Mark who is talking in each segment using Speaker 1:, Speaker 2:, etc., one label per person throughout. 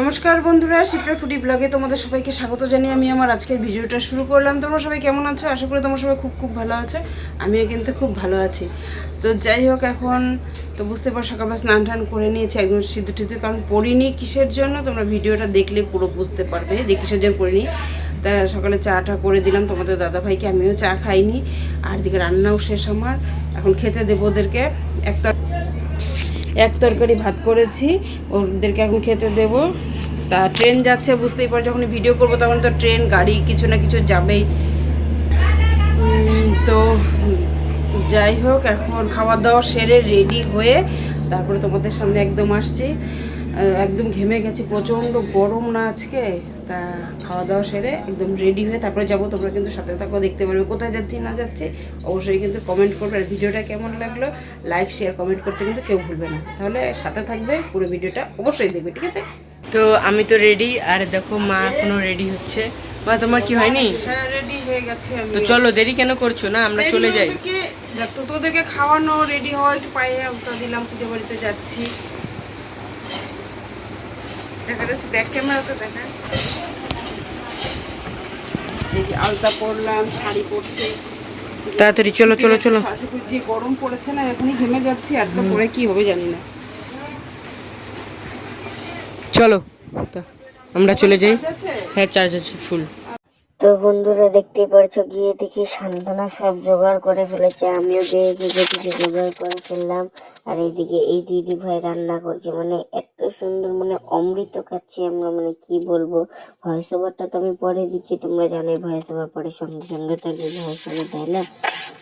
Speaker 1: নমস্কার বন্ধুরা শিপ্রা ফুডি ব্লগে তোমাদের সবাইকে স্বাগত জানিয়ে আমি আমার আজকের ভিডিওটা শুরু করলাম। তোমরা সবাই কেমন আছো? আশা করি তোমরা সবাই খুব খুব ভালো আছো। আমিও কিন্তু খুব ভালো আছি। তো যাই হোক, এখন তো বুঝতে পারো সকালবেলা স্নান টান করে নিয়েছি, একদম সিদ্ধ টিদ্ধ, কারণ পড়িনি কিসের জন্য তোমরা ভিডিওটা দেখলে পুরো বুঝতে পারবে যে কিসের জন্য পড়িনি। তা সকালে চাটা করে দিলাম তোমাদের দাদা ভাইকে আমিও চা খাইনি। আর দিকে রান্নাও শেষ আমার। এখন খেতে দেবো ওদেরকে। একটা এক তরকারি ভাত করেছি, ওদেরকে এখন খেতে দেব। তা ট্রেন যাচ্ছে, বুঝতেই পারো যখন ভিডিও করব তখন তো ট্রেন, গাড়ি কিছু না কিছু যাবেই। তো যাই হোক, এখন খাওয়া দাওয়া সেরে রেডি হয়ে তারপরে তোমাদের সামনে একদম আসছি। একদম ঘেমে গেছি প্রচণ্ড গরম না আজকে। তা খাওয়া দাওয়া সেরে একদম রেডি হয়ে তারপরে যাব তোমরা কিন্তু সাথে থাকো দেখতে পারবে কোথায় যাচ্ছি না যাচ্ছি। অবশ্যই কিন্তু কমেন্ট করবে আর ভিডিওটা কেমন লাগল। লাইক শেয়ার কমেন্ট করতে কিন্তু কেউ ভুলবে না। তাহলে সাথে থাকবে পুরো ভিডিওটা অবশ্যই দেখবে ঠিক আছে?
Speaker 2: তো আমি তো রেডি আর দেখো মা এখনও রেডি হচ্ছে। মা তোমার কি হয়নি?
Speaker 1: হ্যাঁ রেডি হয়ে গেছে আমি।
Speaker 2: তো চলো দেরি কেন করছ না? আমরা চলে যাই।
Speaker 1: দেখ তোদেরকে খাওয়ানো রেডি হওয়া একটু পায়ে দিলাম পুজো বাড়িতে যাচ্ছি। দেখা যাচ্ছে ব্যাক ক্যামেরাতে দেখেন এই যে আলতা পরলাম শাড়ি পরছি।
Speaker 2: তাড়াতাড়ি চলো চলো চলো।
Speaker 1: যে গরম পড়েছে না এখনই ঘেমে যাচ্ছি আর তো পরে কি হবে জানি না।
Speaker 2: চলো তা আমরা চলে যাই।
Speaker 1: ঠিক আছে?
Speaker 2: হ্যাঁ চার্জ আছে ফুল
Speaker 3: তো বন্ধুরা দেখতেই পারছ, গিয়ে দেখি সান্ত্বনা সব জোগাড় করে ফেলেছে। আমিও গিয়ে কিছু কিছু জোগাড় করে ফেললাম। আর এইদিকে এই দিদি ভাই রান্না করছে। মানে এত সুন্দর মানে অমৃত খাচ্ছি আমরা মানে কি বলব? ভয়েস ওভারটা তো আমি পরে দিচ্ছি, তোমরা জানোই ভয়েস ওভার পরে সঙ্গে সঙ্গে তো ভয়েস ওভার দেয় না?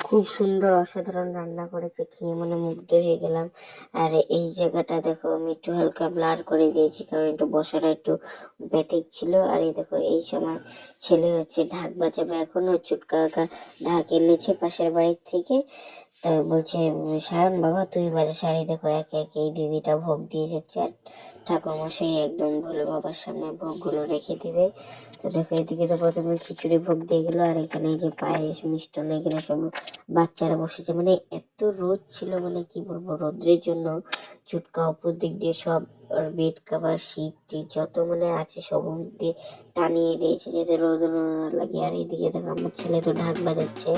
Speaker 3: খুব সুন্দর, অসাধারণ রান্না করেছে, খেয়ে মানে মুগ্ধ হয়ে গেলাম। আর এই জায়গাটা দেখো, আমি একটু হালকা ব্লার করে দিয়েছি, কারণ একটু বসাটা একটু ব্যাটিক ছিল। আর এই দেখো, এই সময় ছেলে হচ্ছে ঢাক বাজাবে। এখনও চুটকা ঢাক এনেছে পাশের বাড়ির থেকে তা বলছে সায়ন বাবা, তুই বাজে শাড়ি দেখো, একে একে এই দিদিটা ভোগ দিয়ে যাচ্ছে আর ঠাকুর মশাই একদম ভোলে বাবার সামনে ভোগগুলো রেখে দিবে। তো দেখো, এদিকে তো প্রথমে খিচুড়ি ভোগ দিয়ে গেলো, আর এখানে যে পায়েস, মিষ্টান্ন, এখানে সব বাচ্চারা বসেছে। মানে এত রোদ ছিল মানে কি বলব, রোদ্রের জন্য চুটকা অপর দিক দিয়ে সব বেড কাভার, শীত যত মানে আছে সব দিয়ে টানিয়ে দিয়েছে, যাতে রোদ লাগে। আর এইদিকে দেখো, আমার ছেলে তো ঢাক বাজাচ্ছে।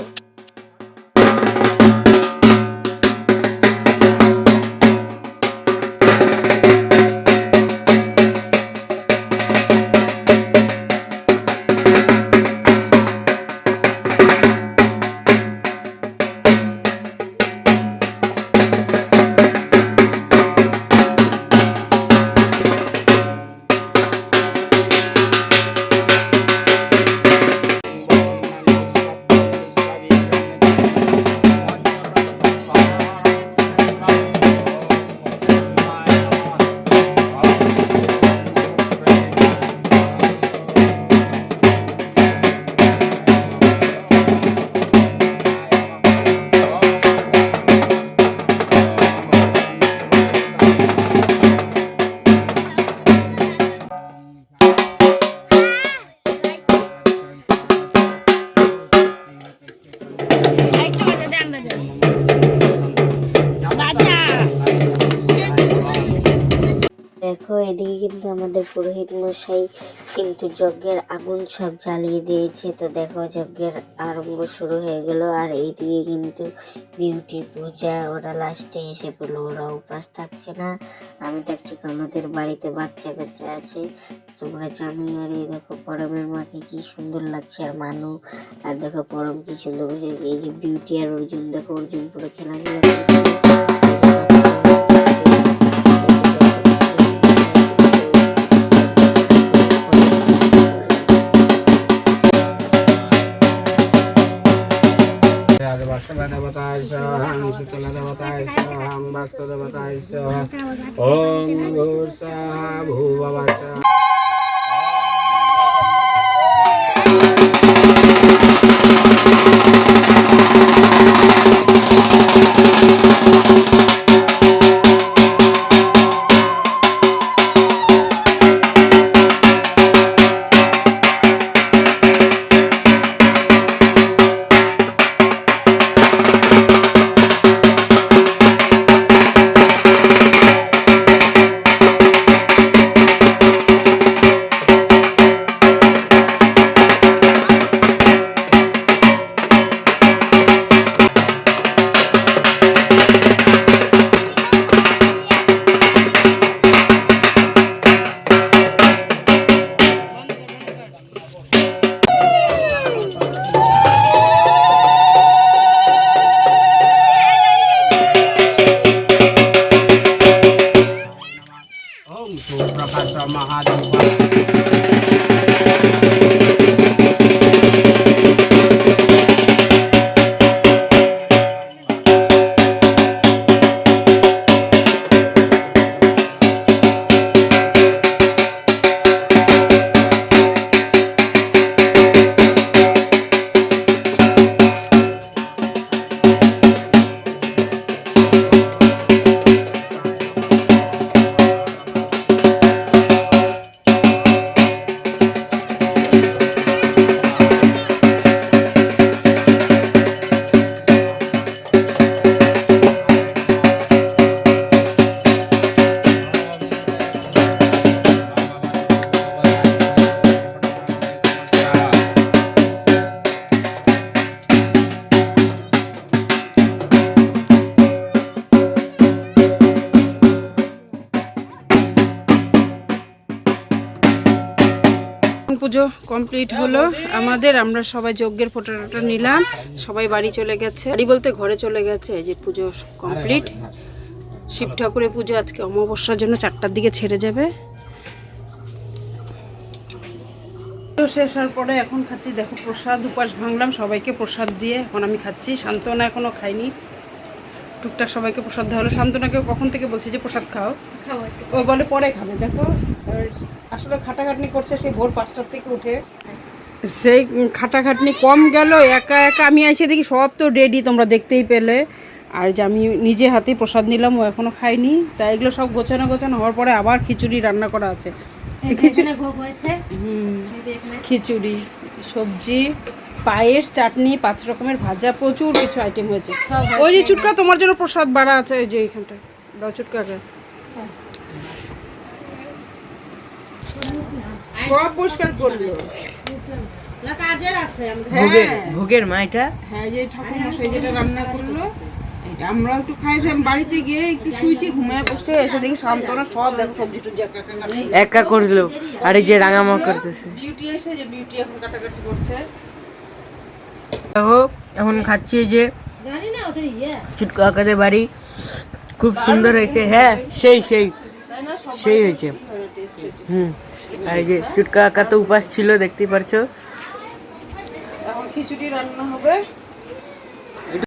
Speaker 3: আমাদের পুরোহিত মশাই কিন্তু যজ্ঞের আগুন সব জ্বালিয়ে দিয়েছে। তো দেখো, যজ্ঞের আরম্ভ শুরু হয়ে গেল আর এইদিকে কিন্তু বিউটি পূজা। ওরা লাস্টে এসে পড়ল ওরা উপাস থাকছে না। আমি দেখছি আমাদের বাড়িতে বাচ্চা কাচ্চা আছে। তোমরা জানোই আর এই দেখো পরমের মাকে কি সুন্দর লাগছে আর মানু। আর দেখো পরম কি সুন্দর বসেছে এই যে বিউটি আর অর্জুন, দেখো অর্জুন পুরো খেলাধুলা
Speaker 4: দেবতায় সহাং শীতলা দেবতায় সহাং বাস্তু দেবতায় সহাং ওম ভূ
Speaker 1: ভুবাবাসা কমপ্লিট হলো। আমাদের, আমরা সবাই যজ্ঞের ফটোটা নিলাম। সবাই বাড়ি চলে গেছে। বাড়ি বলতে ঘরে চলে গেছে। যে পুজো কমপ্লিট শিব ঠাকুরের পুজো আজকে অমাবস্যার জন্য চারটার দিকে ছেড়ে যাবে। শেষ হওয়ার পরে এখন খাচ্ছি, দেখো প্রসাদ, উপাস ভাঙলাম, সবাইকে প্রসাদ দিয়ে এখন আমি খাচ্ছি। শান্তনা এখনও খাইনি টুকটাক সবাইকে প্রসাদ দেওয়া হলো। শান্তনাকে কখন থেকে বলছি যে প্রসাদ খাও। ও বলে পরে খাবে। দেখো আসলে খাটাখাটনি করছে সেই ভোর পাঁচটার থেকে উঠে। সেই খাটাখাটনি কম গেল একা একা আমি এসে দেখি সব তো রেডি তোমরা দেখতেই পেলে। আর যে আমি নিজে হাতে প্রসাদ নিলাম ও এখনও খাইনি তাই এগুলো সব গোছানো গোছানো হওয়ার পরে আবার খিচুড়ি রান্না করা আছে। খিচুড়ি খিচুড়ি সবজি পায়েস চাটনি পাঁচ রকমের ভাজা প্রচুর কিছু আইটেম হয়েছে। ওই যে চুটকা তোমার জন্য প্রসাদ বাড়া আছে ওই যে এইখানটা দাও চুটকাকে সব পরিষ্কার করল।
Speaker 2: ভোগের
Speaker 1: হ্যাঁ
Speaker 2: মা এটা?
Speaker 1: হ্যাঁ যে ঠাকুর মশাই যেটা রান্না করল এটা আমরা একটু খাই বাড়িতে গিয়ে একটু শুয়েছি ঘুমিয়ে বসতে এসে দেখি সান্তনা সব দেখো সবজি টবজি একা একা
Speaker 2: একা করল আর এই যে রাঙামা করতেছে
Speaker 1: বিউটি এসে যে বিউটি এখন কাটাকাটি করছে।
Speaker 2: দেখো এখন খাচ্ছি যে চুটকু আকাদের বাড়ি। খুব সুন্দর হয়েছে হ্যাঁ সেই সেই সেই হয়েছে।
Speaker 1: হয়েছে
Speaker 2: হুম আর এই যে চুটকা আঁকা তো উপাস ছিল দেখতেই পারছ।
Speaker 1: এখন খিচুড়ি রান্না হবে।